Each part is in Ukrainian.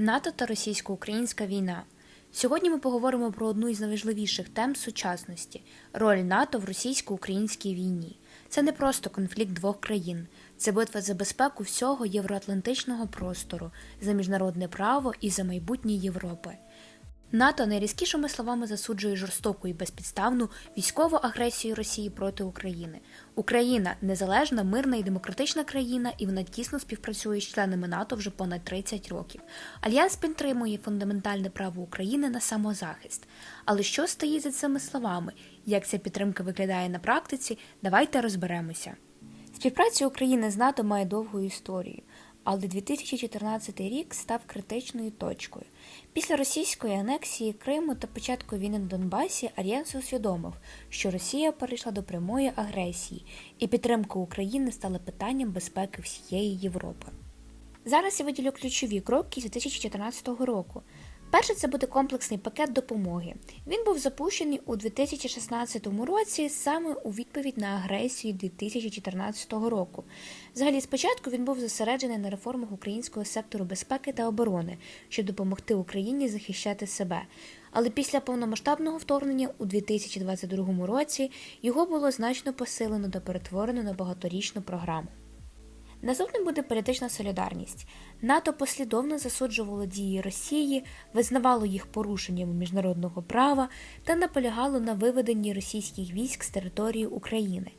НАТО та російсько-українська війна. Сьогодні ми поговоримо про одну із найважливіших тем сучасності роль НАТО в російсько-українській війні. Це не просто конфлікт двох країн, це битва за безпеку всього євроатлантичного простору, за міжнародне право і за майбутнє Європи. НАТО найрізкішими словами засуджує жорстоку і безпідставну військову агресію Росії проти України. Україна незалежна, мирна і демократична країна, і вона тісно співпрацює з членами НАТО вже понад 30 років. Альянс підтримує фундаментальне право України на самозахист. Але що стоїть за цими словами? Як ця підтримка виглядає на практиці? Давайте розберемося. Співпраця України з НАТО має довгу історію, але 2014 рік став критичною точкою. Після російської анексії Криму та початку війни на Донбасі Альянс усвідомив, що Росія перейшла до прямої агресії, і підтримка України стала питанням безпеки всієї Європи. Зараз я виділю ключові кроки з 2014 року. Перше це буде комплексний пакет допомоги. Він був запущений у 2016 році саме у відповідь на агресію 2014 року. Взагалі, спочатку він був зосереджений на реформах українського сектору безпеки та оборони, щоб допомогти Україні захищати себе. Але після повномасштабного вторгнення у 2022 році його було значно посилено та перетворено на багаторічну програму. Наступним буде політична солідарність. НАТО послідовно засуджувало дії Росії, визнавало їх порушеннями міжнародного права та наполягало на виведенні російських військ з території України.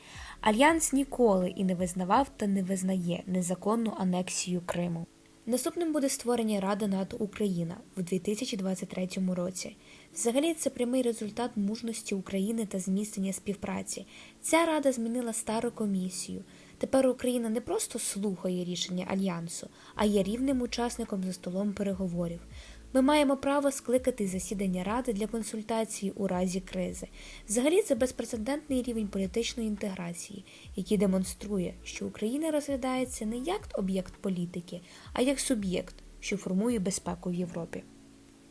Альянс ніколи і не визнавав та не визнає незаконну анексію Криму. Наступним буде створення Ради НАТО Україна в 2023 році. Взагалі, це прямий результат мужності України та зміцнення співпраці. Ця рада змінила стару комісію. Тепер Україна не просто слухає рішення альянсу, а є рівним учасником за столом переговорів. Ми маємо право скликати засідання ради для консультацій у разі кризи. Взагалі, це безпрецедентний рівень політичної інтеграції, який демонструє, що Україна розглядається не як об'єкт політики, а як суб'єкт, що формує безпеку в Європі.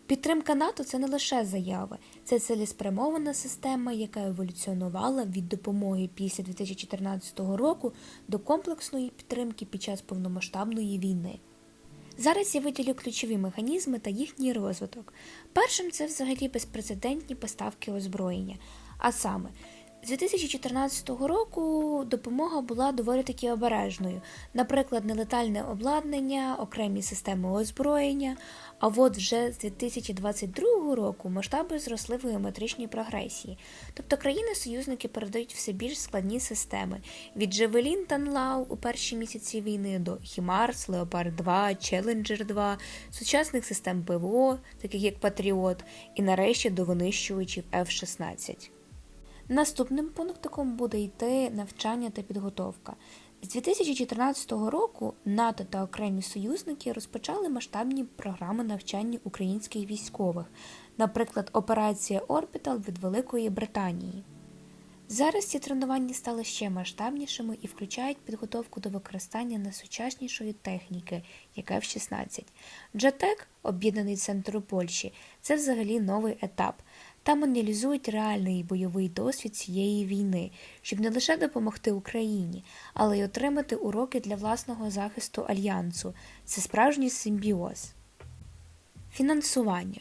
Підтримка НАТО це не лише заяви, це цілеспрямована система, яка еволюціонувала від допомоги після 2014 року до комплексної підтримки під час повномасштабної війни. Зараз я виділю ключові механізми та їхній розвиток. Першим це взагалі безпрецедентні поставки озброєння. А саме, з 2014 року допомога була доволі таки обережною, наприклад, нелетальне обладнання, окремі системи озброєння. А от вже з 2022 року масштаби зросли в геометричній прогресії. Тобто країни-союзники передають все більш складні системи від Джевелін та НЛАУ у перші місяці війни до Хімарс, Леопард 2, Челенджер 2, сучасних систем ПВО, таких як Патріот, і нарешті до винищувачів F-16. Наступним пунктиком буде йти навчання та підготовка. З 2014 року НАТО та окремі союзники розпочали масштабні програми навчання українських військових, наприклад, операція Орбітал від Великої Британії. Зараз ці тренування стали ще масштабнішими і включають підготовку до використання найсучаснішої техніки, як F-16. Джатек, об'єднаний центр Польщі, це взагалі новий етап. Там аналізують реальний бойовий досвід цієї війни, щоб не лише допомогти Україні, але й отримати уроки для власного захисту альянсу. Це справжній симбіоз. Фінансування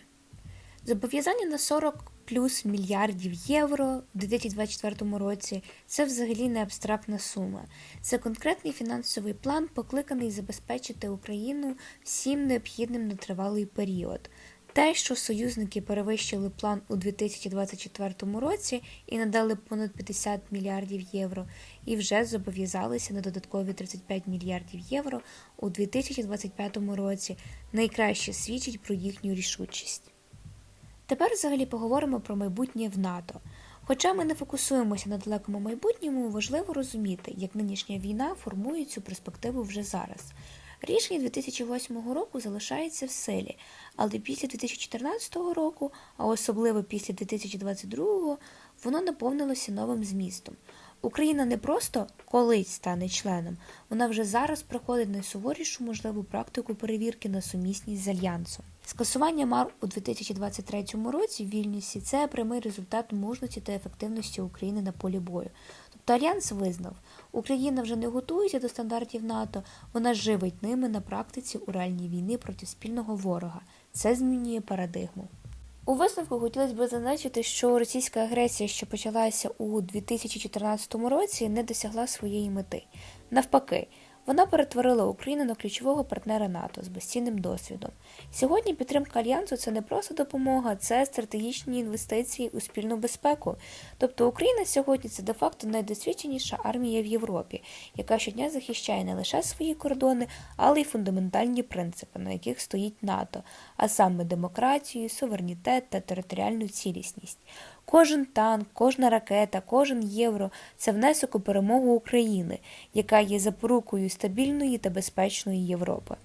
зобов'язання на 40 плюс мільярдів євро в 2024 році це взагалі не абстрактна сума. Це конкретний фінансовий план, покликаний забезпечити Україну всім необхідним на тривалий період. Те, що союзники перевищили план у 2024 році і надали понад 50 мільярдів євро, і вже зобов'язалися на додаткові 35 мільярдів євро у 2025 році, найкраще свідчить про їхню рішучість. Тепер взагалі поговоримо про майбутнє в НАТО. Хоча ми не фокусуємося на далекому майбутньому, важливо розуміти, як нинішня війна формує цю перспективу вже зараз. Рішення 2008 року залишається в силі, але після 2014 року, а особливо після 2022, воно наповнилося новим змістом. Україна не просто колись стане членом, вона вже зараз проходить найсуворішу можливу практику перевірки на сумісність з альянсом. Скасування МАР у 2023 році в Вільнюсі це прямий результат мужності та ефективності України на полі бою. Тобто альянс визнав, Україна вже не готується до стандартів НАТО, вона живить ними на практиці у реальній війни проти спільного ворога. Це змінює парадигму. У висновку хотілося б зазначити, що російська агресія, що почалася у 2014 році, не досягла своєї мети. Навпаки, вона перетворила Україну на ключового партнера НАТО з безцінним досвідом. Сьогодні підтримка альянсу це не просто допомога, це стратегічні інвестиції у спільну безпеку. Тобто Україна сьогодні це де-факто найдосвідченіша армія в Європі, яка щодня захищає не лише свої кордони, але й фундаментальні принципи, на яких стоїть НАТО, а саме демократію, суверенітет та територіальну цілісність. Кожен танк, кожна ракета, кожен євро це внесок у перемогу України, яка є запорукою стабільної та безпечної Європи.